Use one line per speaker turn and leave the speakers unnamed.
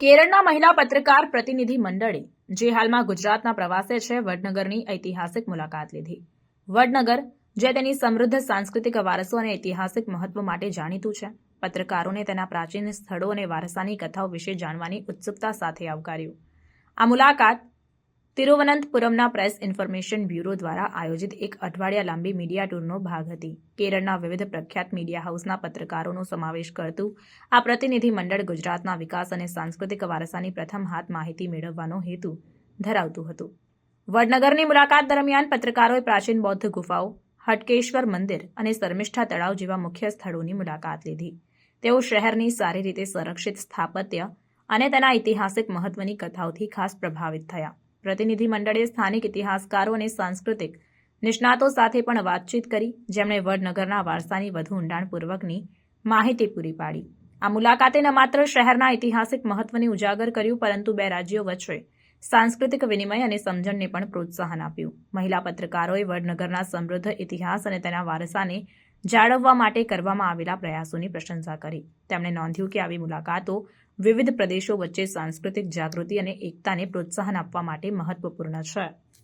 કેરળના મહિલા પત્રકાર પ્રતિનિધિ મંડળે જે હાલમાં ગુજરાતના પ્રવાસે છે, વડનગરની ઐતિહાસિક મુલાકાત લીધી. વડનગર, જે તેની સમૃદ્ધ સાંસ્કૃતિક વારસો અને ઐતિહાસિક મહત્વ માટે જાણીતું છે, પત્રકારોને તેના પ્રાચીન સ્થળો અને વારસાની કથાઓ વિશે જાણવાની ઉત્સુકતા સાથે આવકાર્યું. આ મુલાકાત તિરુવનંતપુરમના પ્રેસ ઇન્ફોર્મેશન બ્યુરો દ્વારા આયોજિત એક અઠવાડિયા લાંબી મીડિયા ટૂરનો ભાગ હતી. કેરળના વિવિધ પ્રખ્યાત મીડિયા હાઉસના પત્રકારોનો સમાવેશ કરતું આ પ્રતિનિધિ મંડળ ગુજરાતના વિકાસ અને સાંસ્કૃતિક વારસાની પ્રથમ હાથ માહિતી મેળવવાનો હેતુ ધરાવતું હતું. વડનગરની મુલાકાત દરમિયાન પત્રકારોએ પ્રાચીન બૌદ્ધ ગુફાઓ, હટકેશ્વર મંદિર અને શર્મિષ્ઠા તળાવ જેવા મુખ્ય સ્થળોની મુલાકાત લીધી. તેઓ શહેરની સારી રીતે સંરક્ષિત સ્થાપત્ય અને તેના ઐતિહાસિક મહત્વની કથાઓથી ખાસ પ્રભાવિત થયા. પ્રતિનિધિ મંડળે સ્થાનિક ઇતિહાસકારો અને સાંસ્કૃતિક નિષ્ણાતો સાથે પણ વાતચીત કરી, જેમણે વડનગરના વારસાની વધુ ઊંડાણપૂર્વકની માહિતી પૂરી પાડી. આ મુલાકાતે ન માત્ર શહેરના ઐતિહાસિક મહત્વને ઉજાગર કર્યું, પરંતુ બે રાજ્યો વચ્ચે સાંસ્કૃતિક વિનિમય અને સમજણને પણ પ્રોત્સાહન આપ્યું. મહિલા પત્રકારોએ વડનગરના સમૃદ્ધ ઇતિહાસ અને તેના વારસાને જાળવવા માટે કરવામાં આવેલા પ્રયાસોની પ્રશંસા કરી. તેમણે નોંધ્યું કે આવી મુલાકાતો વિવિધ પ્રદેશો વચ્ચે સાંસ્કૃતિક જાગૃતિ અને એકતાને પ્રોત્સાહન આપવા માટે મહત્વપૂર્ણ છે.